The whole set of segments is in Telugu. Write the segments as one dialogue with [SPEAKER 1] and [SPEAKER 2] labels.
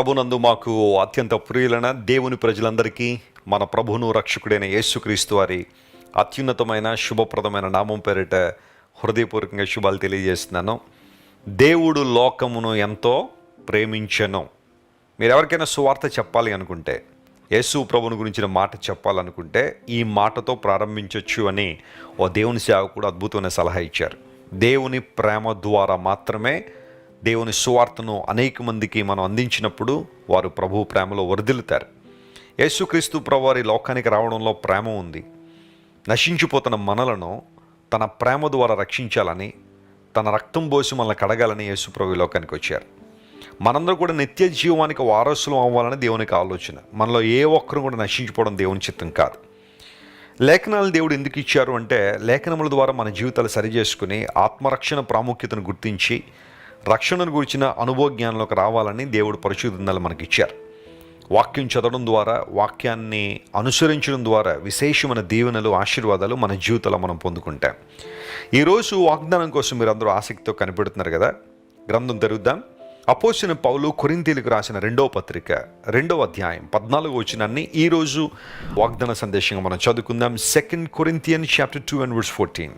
[SPEAKER 1] ప్రభునందు మాకు అత్యంత ప్రియులైన దేవుని ప్రజలందరికీ మన ప్రభును రక్షకుడైన యేసుక్రీస్తు వారి అత్యున్నతమైన శుభప్రదమైన నామం పేరిట హృదయపూర్వకంగా శుభాలు తెలియజేస్తున్నాను. దేవుడు లోకమును ఎంతో ప్రేమించను. మీరు ఎవరికైనా సువార్త చెప్పాలి అనుకుంటే యేసు ప్రభుని గురించిన మాట చెప్పాలనుకుంటే ఈ మాటతో ప్రారంభించవచ్చు అని ఓ దేవుని సేవకుడు అద్భుతమైన సలహా ఇచ్చారు. దేవుని ప్రేమ ద్వారా మాత్రమే దేవుని సువార్తను అనేక మందికి మనం అందించినప్పుడు వారు ప్రభు ప్రేమలో వరదిల్లుతారు. యేసుక్రీస్తు ప్రభువారి లోకానికి రావడంలో ప్రేమ ఉంది. నశించిపోతున్న మనలను తన ప్రేమ ద్వారా రక్షించాలని తన రక్తం పోసి మనల్ని కడగాలని యేసుప్రభు లోకానికి వచ్చారు. మనందరూ కూడా నిత్య జీవానికి వారసులు అవ్వాలని దేవునికి ఆలోచన. మనలో ఏ ఒక్కరు కూడా నశించిపోవడం దేవుని చిత్తం కాదు. లేఖనాలు దేవుడు ఎందుకు ఇచ్చారు అంటే లేఖనముల ద్వారా మన జీవితాలు సరిచేసుకుని ఆత్మరక్షణ ప్రాముఖ్యతను గుర్తించి రక్షణను గురించిన అనుభవజ్ఞానంలోకి రావాలని దేవుడు పరిశుద్ధతలు మనకి ఇచ్చారు వాక్యం చదవడం ద్వారా వాక్యాన్ని అనుసరించడం ద్వారా విశేషమైన దీవెనలు ఆశీర్వాదాలు మన జీవితంలో మనం పొందుకుంటాం. ఈరోజు వాగ్దానం కోసం మీరు అందరూ ఆసక్తితో కనిపెడుతున్నారు కదా? గ్రంథం తెరుద్దాం. అపోసిన పౌలు కొరింతీలకు రాసిన రెండవ పత్రిక రెండవ అధ్యాయం పద్నాలుగు వచ్చినాన్ని ఈరోజు వాగ్దాన సందేశంగా మనం చదువుకుందాం. Second Corinthian chapter two and words fourteen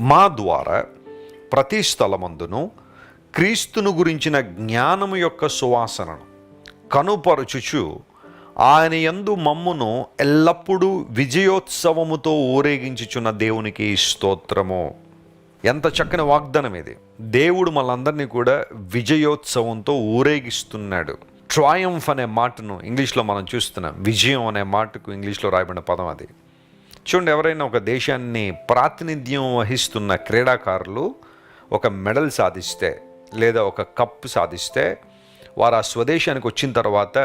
[SPEAKER 1] మా ద్వారా ప్రతి స్థలమందును క్రీస్తును గురించిన జ్ఞానము యొక్క సువాసనను కనుపరచుచు ఆయన యందు మమ్మును ఎల్లప్పుడూ విజయోత్సవముతో ఊరేగించుచున్న దేవునికి స్తోత్రము. ఎంత చక్కని వాగ్దానం ఇది. దేవుడు మనందరినీ కూడా విజయోత్సవంతో ఊరేగిస్తున్నాడు. ట్రాయంఫ్ అనే మాటను ఇంగ్లీష్లో మనం చూస్తున్నాం. విజయం అనే మాటకు ఇంగ్లీష్లో రాయబడిన పదం అది. చూడండి ఎవరైనా ఒక దేశాన్ని ప్రాతినిధ్యం వహిస్తున్న క్రీడాకారులు ఒక మెడల్ సాధిస్తే లేదా ఒక కప్ సాధిస్తే వారు ఆ స్వదేశానికి వచ్చిన తర్వాత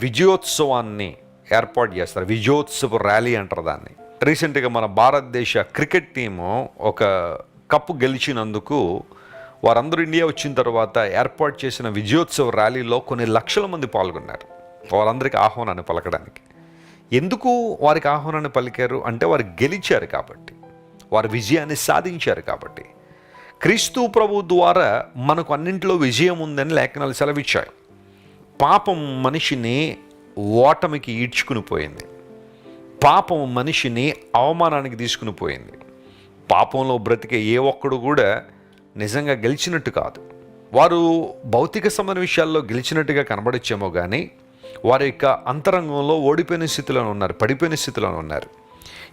[SPEAKER 1] విజయోత్సవాన్ని ఏర్పాటు చేస్తారు. విజయోత్సవ ర్యాలీ అంటారు దాన్ని. రీసెంట్గా మన భారతదేశ క్రికెట్ టీము ఒక కప్పు గెలిచినందుకు వారందరూ ఇండియా వచ్చిన తర్వాత ఏర్పాటు చేసిన విజయోత్సవ ర్యాలీలో కొన్ని లక్షల మంది పాల్గొన్నారు. వారందరికీ ఆహ్వానాన్ని పలకడానికి. ఎందుకు వారికి ఆహ్వానాన్ని పలికారు? అంటే వారు గెలిచారు కాబట్టి. వారు విజయాన్ని సాధించారు కాబట్టి. క్రీస్తు ప్రభు ద్వారా మనకు అన్నింటిలో విజయం ఉందని లేఖనాలు సెలవిచ్చాయి. పాపం మనిషిని ఓటమికి ఈడ్చుకుని పోయింది. పాపం మనిషిని అవమానానికి తీసుకుని పోయింది. పాపంలో బ్రతికే ఏ ఒక్కడు కూడా నిజంగా గెలిచినట్టు కాదు. వారు భౌతిక సంబంధ విషయాల్లో గెలిచినట్టుగా కనబడచ్చేమో కానీ వారి యొక్క అంతరంగంలో ఓడిపోయిన స్థితిలో ఉన్నారు పడిపోయిన స్థితిలో ఉన్నారు.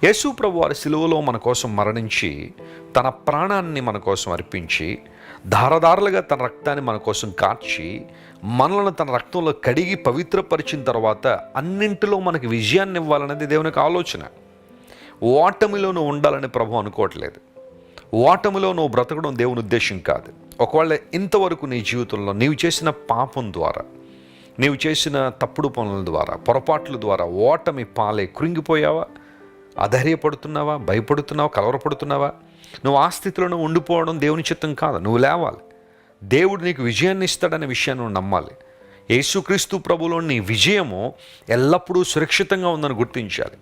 [SPEAKER 1] యేసు ప్రభు వారి సిలువలో మన కోసం మరణించి తన ప్రాణాన్ని మన కోసం అర్పించి ధారధారలుగా తన రక్తాన్ని మన కోసం కార్చి మనలను తన రక్తంలో కడిగి పవిత్రపరిచిన తర్వాత అన్నింటిలో మనకి విజయాన్ని ఇవ్వాలనేది దేవునికి ఆలోచన. ఓటమిలో నువ్వు ఉండాలని ప్రభు అనుకోవట్లేదు. ఓటమిలో నువ్వు బ్రతకడం దేవుని ఉద్దేశం కాదు. ఒకవేళ ఇంతవరకు నీ జీవితంలో నీవు చేసిన పాపం ద్వారా నీవు చేసిన తప్పుడు పనుల ద్వారా పొరపాట్ల ద్వారా ఓటమి పాలే కృంగిపోయావా? అధైర్యపడుతున్నావా? భయపడుతున్నావా? కలవరపడుతున్నావా? నువ్వు ఆ స్థితిలో ఉండిపోవడం దేవుని చిత్తం కాదు. నువ్వు లేవాలి. దేవుడు నీకు విజయాన్ని ఇస్తాడనే విషయాన్ని నువ్వు నమ్మాలి. యేసుక్రీస్తు ప్రభులో నీ విజయము ఎల్లప్పుడూ సురక్షితంగా ఉందని గుర్తించాలి.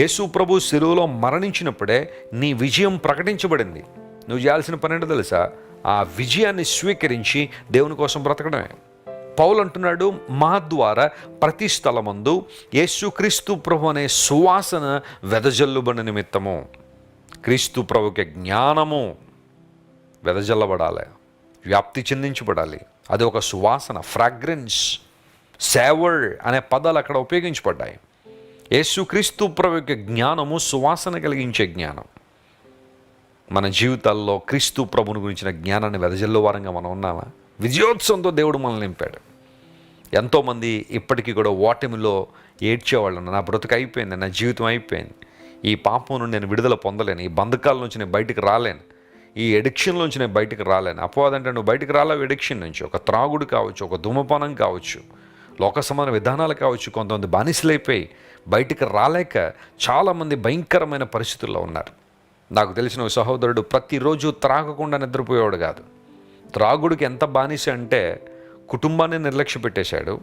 [SPEAKER 1] యేసు ప్రభు శిలువలో మరణించినప్పుడే నీ విజయం ప్రకటించబడింది. నువ్వు చేయాల్సిన పని ఏంటో తెలుసా? ఆ విజయాన్ని స్వీకరించి దేవుని కోసం బ్రతకడమే. పౌలు అంటున్నాడు మా ద్వారా ప్రతి స్థలమందు యేసుక్రీస్తు ప్రభు అనే సువాసన వెదజల్లుబడి నిమిత్తము. క్రీస్తు ప్రభుకి జ్ఞానము వెదజల్లబడాలి వ్యాప్తి చెందించబడాలి. అది ఒక సువాసన ఫ్రాగ్రెన్స్ సేవర్ అనే పదాలు అక్కడ ఉపయోగించబడ్డాయి. యేసుక్రీస్తు ప్రభు యొక్క జ్ఞానము సువాసన కలిగించే జ్ఞానం. మన జీవితాల్లో క్రీస్తు ప్రభుని గురించిన జ్ఞానాన్ని వెదజల్లు వారంగా మనం ఉన్నామా? విజయోత్సవంతో దేవుడు మనల్ని నింపాడు. ఎంతోమంది ఇప్పటికీ కూడా ఓటమిలో ఏడ్చేవాళ్ళు నా బ్రతుకు అయిపోయింది నా జీవితం అయిపోయింది. ఈ పాపం నుండి నేను విడుదల పొందలేను ఈ బంధకాల నుంచి నేను బయటకు రాలేను ఈ ఎడిక్షన్ నుంచి నేను బయటకు రాలేను. అపోదంటే నువ్వు బయటకు రాలేవు ఎడిక్షన్ నుంచి. ఒక త్రాగుడు కావచ్చు ఒక ధూమపానం కావచ్చు లోక సమాన విధానాలు కావచ్చు కొంతమంది బానిసలైపోయి బయటికి రాలేక చాలామంది భయంకరమైన పరిస్థితుల్లో ఉన్నారు. నాకు తెలిసిన సహోదరుడు ప్రతిరోజు త్రాగకుండా నిద్రపోయేవాడు కాదు. త్రాగుడికి ఎంత బానిస అంటే కుటుంబాన్ని నిర్లక్ష్య పెట్టేశాడు.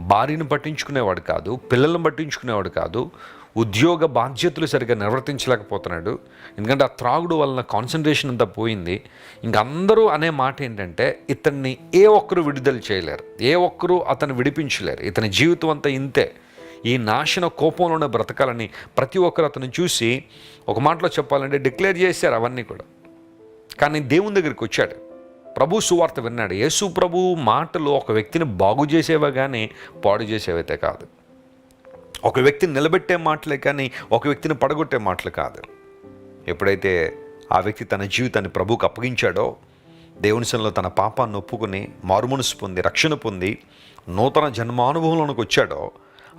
[SPEAKER 1] భార్యను పట్టించుకునేవాడు కాదు పిల్లలను పట్టించుకునేవాడు కాదు ఉద్యోగ బాధ్యతలు సరిగ్గా నిర్వర్తించలేకపోతున్నాడు. ఎందుకంటే ఆ త్రాగుడు వలన కాన్సన్ట్రేషన్ అంతా పోయింది. ఇంక అందరూ అనే మాట ఏంటంటే ఇతన్ని ఏ ఒక్కరు విడుదల చేయలేరు. ఏ ఒక్కరు అతను విడిపించలేరు. ఇతని జీవితం అంతా ఇంతే. ఈ నాశన కోపంలోనే బ్రతకాలని ప్రతి ఒక్కరు అతను చూసి ఒక మాటలో చెప్పాలంటే డిక్లేర్ చేశారు అవన్నీ కూడా. కానీ దేవుని దగ్గరికి వచ్చాడు. ప్రభు సువార్త విన్నాడు. యేసు ప్రభు మాటలు ఒక వ్యక్తిని బాగు చేసేవా కానీ పాడు చేసేవైతే కాదు. ఒక వ్యక్తిని నిలబెట్టే మాటలే కానీ ఒక వ్యక్తిని పడగొట్టే మాటలు కాదు. ఎప్పుడైతే ఆ వ్యక్తి తన జీవితాన్ని ప్రభువుకు అప్పగించాడో దేవుని సన్నిలో తన పాపాన్ని ఒప్పుకుని మారుమనసు పొంది రక్షణ పొంది నూతన జన్మానుభవంలోనికి వచ్చాడో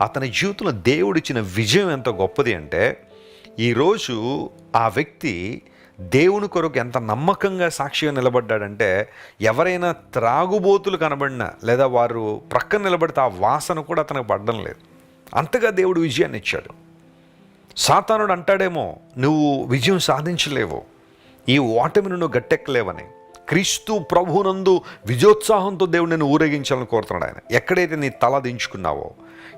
[SPEAKER 1] అతని జీవితంలో దేవుడిచ్చిన విజయం ఎంత గొప్పది అంటే ఈరోజు ఆ వ్యక్తి దేవుని కొరకు ఎంత నమ్మకంగా సాక్షిగా నిలబడ్డాడంటే ఎవరైనా త్రాగుబోతులు కనబడినా లేదా వారు ప్రక్కన నిలబడితే ఆ వాసన కూడా అతనికి పడడం లేదు. అంతగా దేవుడు విజయాన్ని ఇచ్చాడు. సాతానుడు అంటాడేమో నువ్వు విజయం సాధించలేవు. ఈ ఓటమిని నువ్వు గట్టెక్కలేవని. క్రీస్తు ప్రభునందు విజయోత్సాహంతో దేవుడు నేను ఊరేగించాలని కోరుతున్నాడు ఆయన. ఎక్కడైతే నీ తల దించుకున్నావో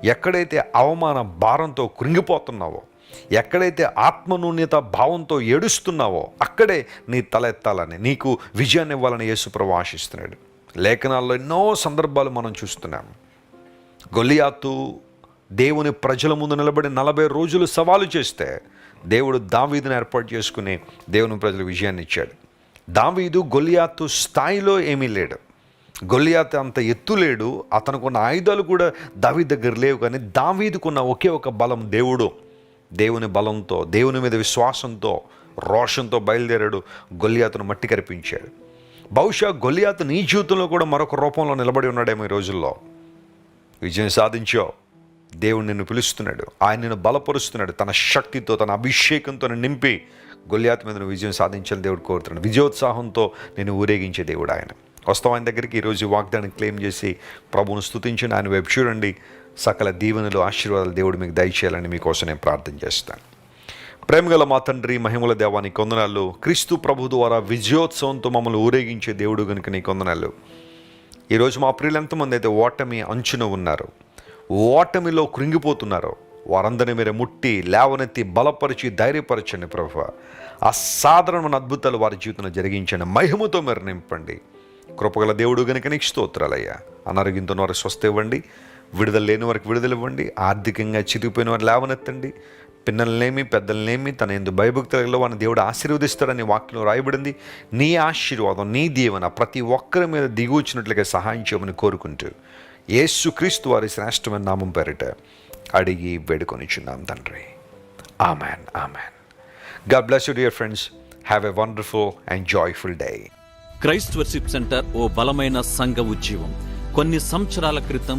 [SPEAKER 1] ఎక్కడైతే అవమాన భారంతో కృంగిపోతున్నావో ఎక్కడైతే ఆత్మనూన్యత భావంతో ఏడుస్తున్నావో అక్కడే నీ తలెత్తాలని నీకు విజయాన్ని ఇవ్వాలని యేసుప్రభు ఆశిస్తున్నాడు. లేఖనాల్లో ఎన్నో సందర్భాలు మనం చూస్తున్నాం. గొలియాతు దేవుని ప్రజల ముందు నిలబడి నలభై రోజులు సవాలు చేస్తే దేవుడు దావీదును ఏర్పాటు చేసుకుని దేవుని ప్రజల విజయాన్ని ఇచ్చాడు. దావీదు గొలియాతు స్థాయిలో ఏమీ లేడు. గొలియాత్ అంత ఎత్తు లేడు. అతనుకున్న ఆయుధాలు కూడా దావీ దగ్గర లేవు కానీ దావీదుకున్న ఒకే ఒక బలం దేవుడు. దేవుని బలంతో దేవుని మీద విశ్వాసంతో రోషంతో బయలుదేరాడు. గొలియాతును మట్టి కరిపించాడు. బహుశా గొలియాతు నీ జీవితంలో కూడా మరొక రూపంలో నిలబడి ఉన్నాడేమో ఈ రోజుల్లో. విజయం సాధించావు దేవుడు నిన్ను పిలుస్తున్నాడు. ఆయన నిన్ను బలపరుస్తున్నాడు. తన శక్తితో తన అభిషేకంతో నింపి గొల్యాత్ మీద విజయం సాధించాలని దేవుడు కోరుతున్నాడు. విజయోత్సాహంతో నేను ఊరేగించే దేవుడు ఆయన. వస్తాం ఆయన దగ్గరికి ఈరోజు వాగ్దానం క్లెయిమ్ చేసి ప్రభువును స్తుతించండి ఆయన వైపు చూడండి. సకల దీవెనలు ఆశీర్వాదాలు దేవుడు మీకు దయచేయాలని మీకోసం నేను ప్రార్థన చేస్తాను. ప్రేమగల మా తండ్రి మహిమల దేవాని కొందనాలు. క్రీస్తు ప్రభు ద్వారా విజయోత్సవంతో మమ్మల్ని ఊరేగించే దేవుడు కనుక నీ కొందనాలు. ఈరోజు మా ప్రియులు ఎంతమంది అయితే ఓటమి అంచున ఉన్నారు ఓటమిలో కృంగిపోతున్నారు వారందరినీ మీరు ముట్టి లేవనెత్తి బలపరిచి ధైర్యపరచండి ప్రభు. అసాధారణమైన అద్భుతాలు వారి జీవితంలో జరిగించండి. మహిమతో మీరు నింపండి. కృపగల దేవుడు గనుక నీకు స్తోత్రాలయ్యా. అనారోగ్యంతో వారికి స్వస్థ ఇవ్వండి విడుదల లేని వారికి విడుదల ఇవ్వండి. ఆర్థికంగా చిరిగిపోయిన వారు లేవనెత్తండి. పిన్నల్నేమి పెద్దలనేమి తన ఎందు భయభక్తులలో వారిని దేవుడు ఆశీర్వదిస్తాడని వాక్యంలో రాయబడింది. నీ ఆశీర్వాదం నీ దీవెన ప్రతి ఒక్కరి మీద దిగువచ్చినట్లుగా సహాయం చేయమని కోరుకుంటూ ఏసుక్రీస్తు వారి శ్రేష్టమైన నామం పేరిట అడిగి వేడుకొనిచున్నాం తండ్రి. Amen amen. God bless you dear friends. Have a wonderful and joyful day.
[SPEAKER 2] Christ worship centre ఓ బలమైన సంఘ ఉజ్జీవం. కొన్ని సంవత్సరాల క్రితం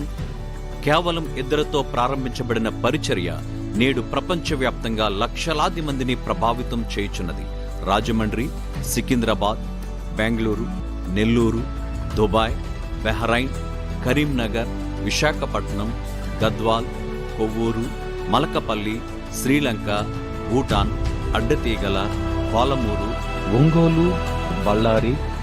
[SPEAKER 2] కేవలం ఇద్దరితో ప్రారంభించబడిన పరిచర్య నేడు ప్రపంచవ్యాప్తంగా లక్షలాది మందిని ప్రభావితం చేయుచున్నది. Rajahmundry Secunderabad Bengaluru Nellore Dubai Bahrain Karimnagar Visakhapatnam Gadwal Kovvur Malakapalli Sri Lanka Bhutan Addateegala Palamuru
[SPEAKER 3] Ongole Ballari